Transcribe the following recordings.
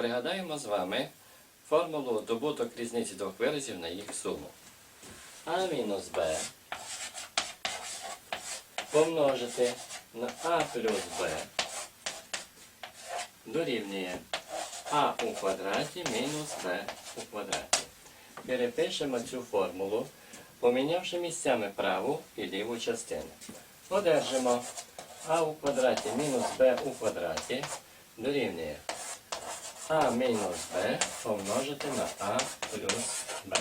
Пригадаємо з вами формулу добуток різниці двох виразів на їх суму. А мінус Б помножити на А плюс Б дорівнює А у квадраті мінус Б у квадраті. Перепишемо цю формулу, помінявши місцями праву і ліву частину. Одержимо А у квадраті мінус Б у квадраті дорівнює А мінус Б помножити на А плюс Б.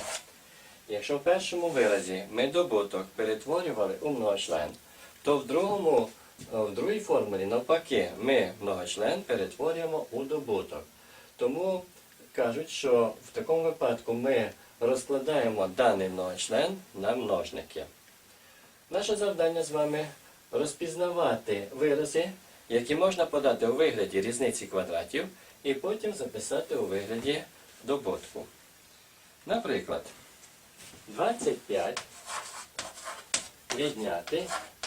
Якщо в першому виразі ми добуток перетворювали у многочлен, то в, другому, в другій формулі навпаки ми многочлен перетворюємо у добуток. Тому кажуть, що в такому випадку ми розкладаємо даний многочлен на множники. Наше завдання з вами розпізнавати вирази, які можна подати у вигляді різниці квадратів, і потім записати у вигляді добутку. Наприклад, 25 відняти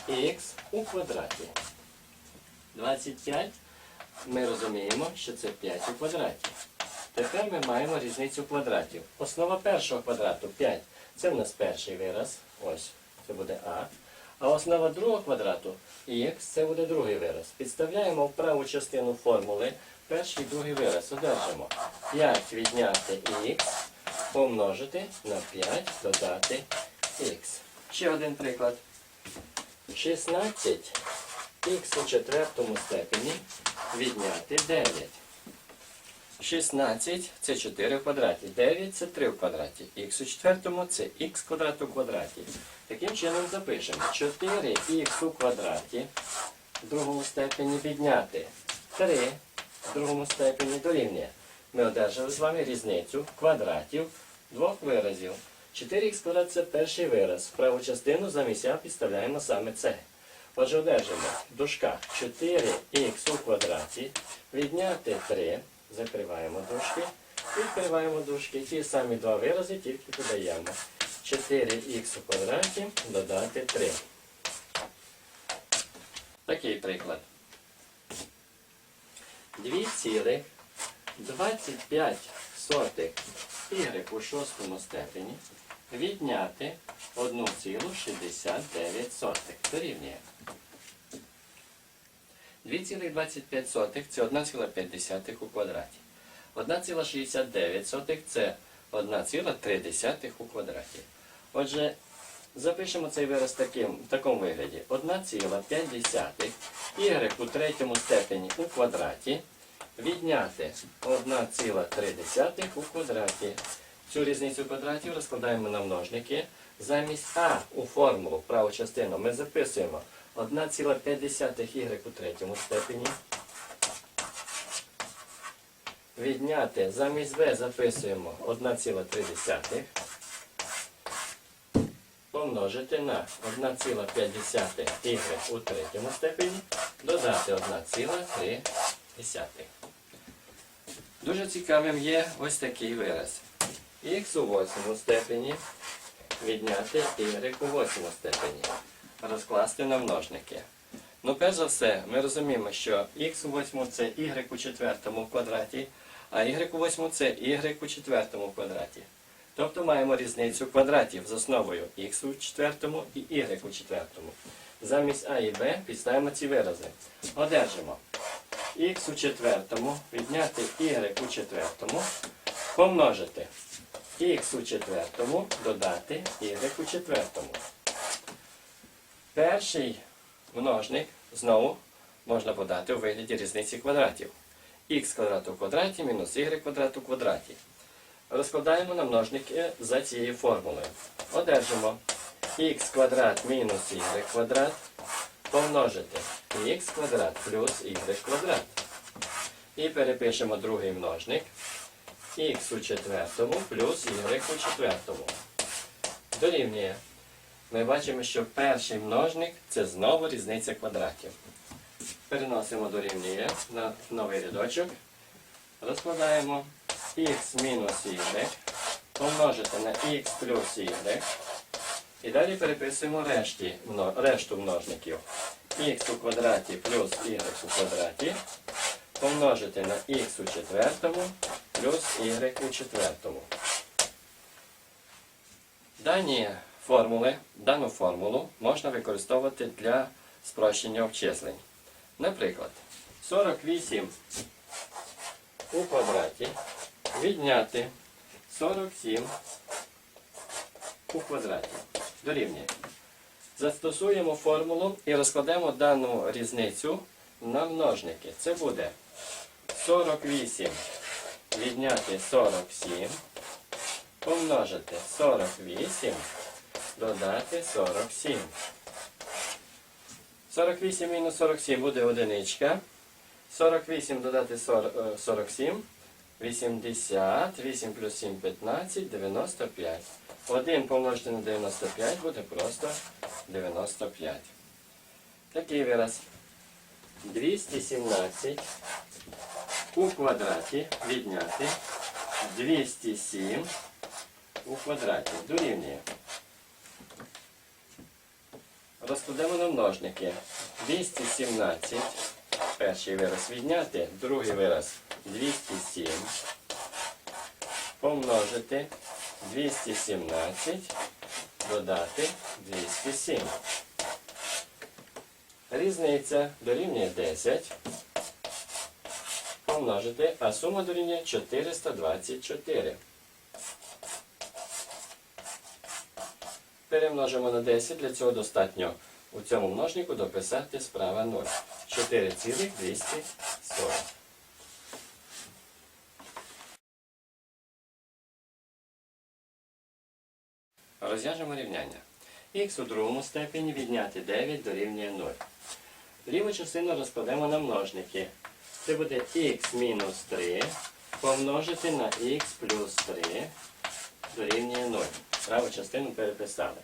х у квадраті. 25 ми розуміємо, що це 5 у квадраті. Тепер ми маємо різницю квадратів. Основа першого квадрату 5. Це в нас перший вираз. Ось, це буде А. А основа другого квадрату х це буде другий вираз. Підставляємо в праву частину формули перший і другий вираз. Одержимо 5 відняти х помножити на 5 додати х. Ще один приклад. 16 х у четвертому степені відняти 9. 16 це 4 в квадраті, 9 це 3 в квадраті, х у четвертому це х квадрат у квадраті. Таким чином запишемо 4х у квадраті в другому степені відняти 3 в другому степені дорівнює. Ми одержали з вами різницю квадратів двох виразів. 4х квадрат це перший вираз. Праву частину замість а підставляємо саме це. Отже, одержимо в дужках 4х у квадраті відняти 3. Закриваємо дужки. Відкриваємо дужки. Ті самі два вирази, тільки додаємо. 4х у квадраті додати 3. Такий приклад. 2,25 y у шостому степені відняти 1,69 дорівнює. 2,25 це 1,5 у квадраті. 1,69 це 1,3 у квадраті. Отже, запишемо цей вираз таким, в такому вигляді. 1,5 y у третьому степені у квадраті відняти 1,3 у квадраті. Цю різницю квадратів розкладаємо на множники. Замість А у формулу праву частину ми записуємо 1,5 y у третьому степені. Відняти замість b записуємо 1,3. Помножити на 1,5 y у третьому степені. Додати 1,3. Дуже цікавим є ось такий вираз. Х у восьмому степені відняти y у восьмому степені. Розкласти на множники. Ну, перш за все, ми розуміємо, що х у восьмому це y у четвертому квадраті, а y у восьмому це y у четвертому квадраті. Тобто маємо різницю квадратів з основою х у четвертому і y у четвертому. Замість а і b підставимо ці вирази. Одержимо х у четвертому відняти y у четвертому, помножити х у четвертому додати y у четвертому. Перший множник знову можна подати у вигляді різниці квадратів. х квадрат у квадраті мінус y квадрат у квадраті. Розкладаємо на множники за цією формулою. Одержимо х квадрат мінус y квадрат помножити х квадрат плюс y квадрат. І перепишемо другий множник х у четвертому плюс y у четвертому. Дорівнює. Ми бачимо, що перший множник це знову різниця квадратів. Переносимо дорівнює на новий рядочок. Розкладаємо х мінус y помножити на х плюс y. І далі переписуємо решті, решту множників. х у квадраті плюс y у квадраті помножити на х у четвертому плюс y у четвертому. Дані формули, дану формулу можна використовувати для спрощення обчислень. Наприклад, 48 у квадраті відняти 47 у квадраті. Дорівнює. Застосуємо формулу і розкладемо дану різницю на множники. Це буде 48 відняти 47, помножити 48, додати 47. 48 мінус 47 буде одиничка. 48 додати 40, е, 47. 80, 8 плюс 7, 15, 95. 1 помножити на 95 буде просто 95. Такий вираз. 217 у квадраті відняти 207 у квадраті. Дорівнює. Розкладемо на множники. 217. Перший вираз відняти, другий вираз 207. Помножити 217, додати 207. Різниця дорівнює 10. Помножити, а сума дорівнює 424. Перемножимо на 10, для цього достатньо у цьому множнику дописати справа 0. 4,240. Розв'яжемо рівняння. Х у другому степені відняти 9 дорівнює 0. Ліву частину розкладемо на множники. Це буде х мінус 3 помножити на х плюс 3 дорівнює 0. Праву частину переписали.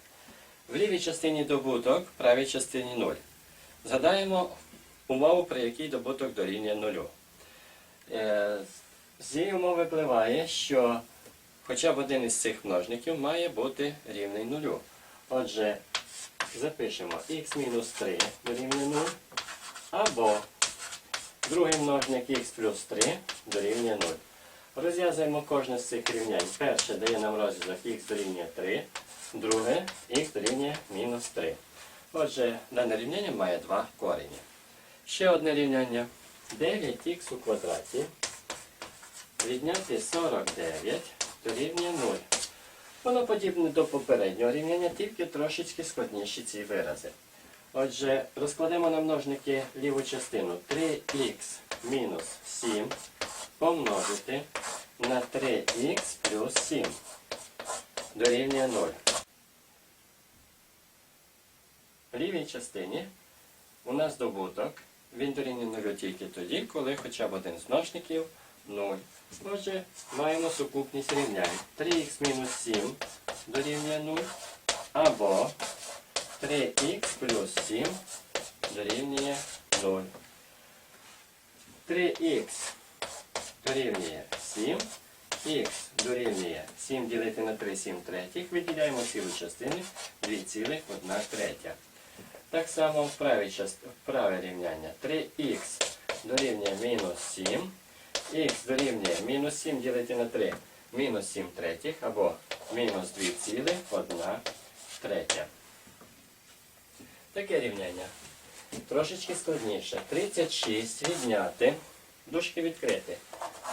В лівій частині добуток, в правій частині 0. Згадаємо умову, при якій добуток дорівнює 0. Е, З цієї умови випливає, що хоча б один із цих множників має бути рівний 0. Отже, запишемо х мінус 3 дорівнює 0, або другий множник х плюс 3 дорівнює 0. Розв'язуємо кожне з цих рівнянь. Перше дає нам розв'язок х дорівнює 3, друге х дорівнює мінус 3. Отже, дане рівняння має два корені. Ще одне рівняння. 9х у квадраті відняти 49 дорівнює 0. Воно подібне до попереднього рівняння, тільки трошечки складніші ці вирази. Отже, розкладемо на множники ліву частину 3х мінус 7 помножити на 3х плюс 7 дорівнює 0. В лівій частині у нас добуток. Він дорівнює 0 тільки тоді, коли хоча б один з множників 0. Отже, маємо сукупність рівнянь. 3х мінус 7 дорівнює 0. Або 3х плюс 7 дорівнює 0. 3х дорівнює 7. Х дорівнює 7 ділити на 3, 7 третіх. Виділяємо цілу частину 2,1 третя. Так само в част... в праве рівняння 3х дорівнює мінус 7. Х дорівнює мінус 7 ділити на 3, мінус 7 третіх або мінус 2,1 третя. Таке рівняння. Трошечки складніше. 36 відняти, дужки відкрити.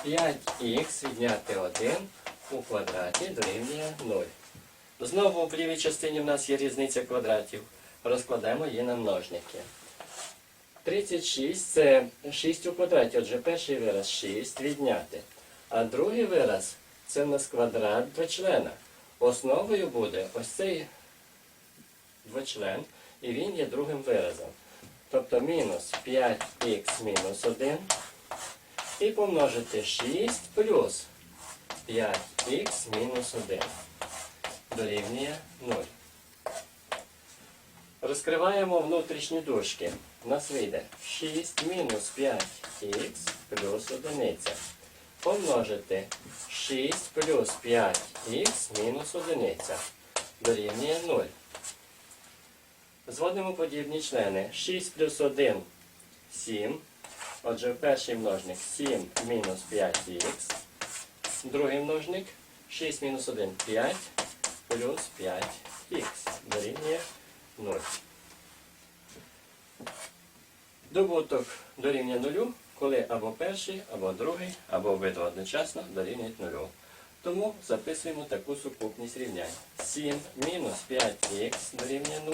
5х відняти 1 у квадраті дорівнює 0. Знову в лівій частині в нас є різниця квадратів. Розкладаємо її на множники. 36 це 6 у квадраті. Отже, перший вираз 6 відняти. А другий вираз це в нас квадрат двочлена. Основою буде ось цей двочлен, і він є другим виразом. Тобто мінус 5х мінус 1 і помножити 6 плюс 5х мінус 1 дорівнює 0. Розкриваємо внутрішні дужки. У нас вийде 6 мінус 5х плюс 1. Помножити 6 плюс 5х мінус 1 дорівнює 0. Зводимо подібні члени. 6 плюс 1 7. Отже, перший множник 7 мінус 5х. Другий множник 6 мінус 1 5 плюс 5х дорівнює 0. Добуток дорівнює нулю, коли або перший, або другий, або обидва одночасно дорівнюють нулю. Тому записуємо таку сукупність рівнянь. 7 мінус 5х дорівнює 0,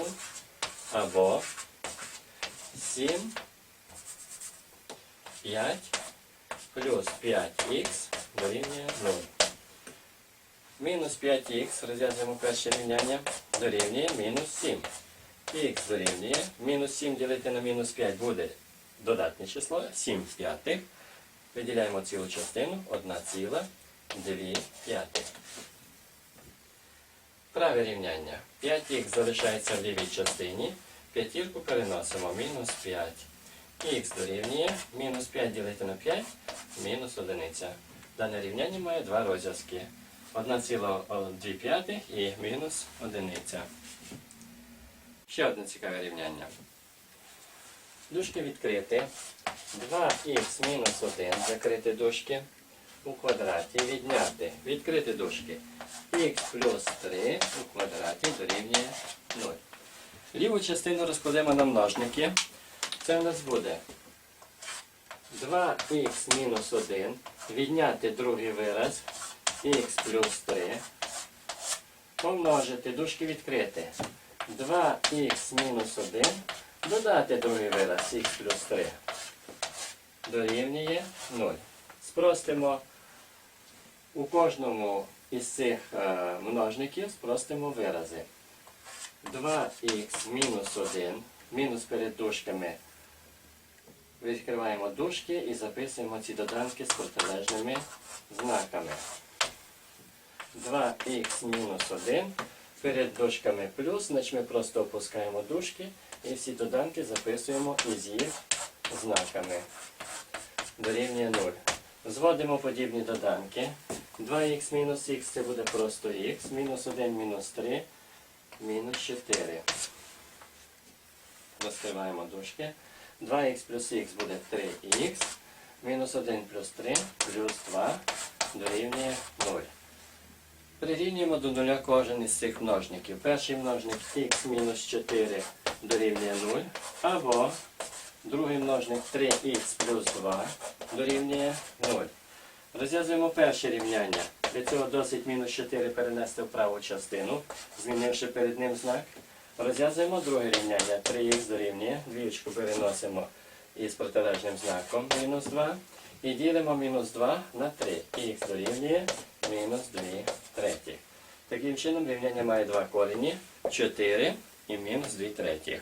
або 7, 5 плюс 5х дорівнює 0. Мінус 5х, розв'язуємо перше рівняння, дорівнює мінус 7. Х дорівнює, мінус 7 ділити на мінус 5 буде додатнє число, 7 п'ятих. Виділяємо цілу частину, 1,2 п'ятих. Праве рівняння. 5х залишається в лівій частині, п'ятірку переносимо, мінус 5. Х дорівнює, мінус 5 ділити на 5, мінус 1. Дане рівняння має два розв'язки. 1,2 і мінус 1. Ще одне цікаве рівняння. Дужки відкрити. 2х мінус 1 закрити дужки у квадраті. Відняти. Відкрити дужки. х плюс 3 у квадраті дорівнює 0. Ліву частину розкладемо на множники. Це у нас буде 2х мінус 1. Відняти другий вираз. х плюс 3. Помножити. Дужки відкрити. 2х мінус 1 додати другий вираз х плюс 3 дорівнює 0. Спростимо у кожному із цих е, множників спростимо вирази. 2х мінус 1 мінус перед дужками відкриваємо дужки і записуємо ці доданки з протилежними знаками. 2х мінус 1 перед дужками плюс, значить ми просто опускаємо дужки і всі доданки записуємо із їх знаками. Дорівнює 0. Зводимо подібні доданки. 2х мінус х це буде просто х, мінус 1 мінус 3, мінус 4. Розкриваємо дужки. 2х плюс х буде 3х, мінус 1 плюс 3 плюс 2 дорівнює 0. Прирівнюємо до нуля кожен із цих множників. Перший множник х мінус 4 дорівнює 0, або другий множник 3х плюс 2 дорівнює 0. Розв'язуємо перше рівняння. Для цього досить мінус 4 перенести в праву частину, змінивши перед ним знак. Розв'язуємо друге рівняння. 3х дорівнює, двічку переносимо із протилежним знаком мінус 2. І ділимо мінус 2 на 3. Х дорівнює мінус 2 третіх. Таким чином рівняння має два корені 4 і мінус 2 третіх.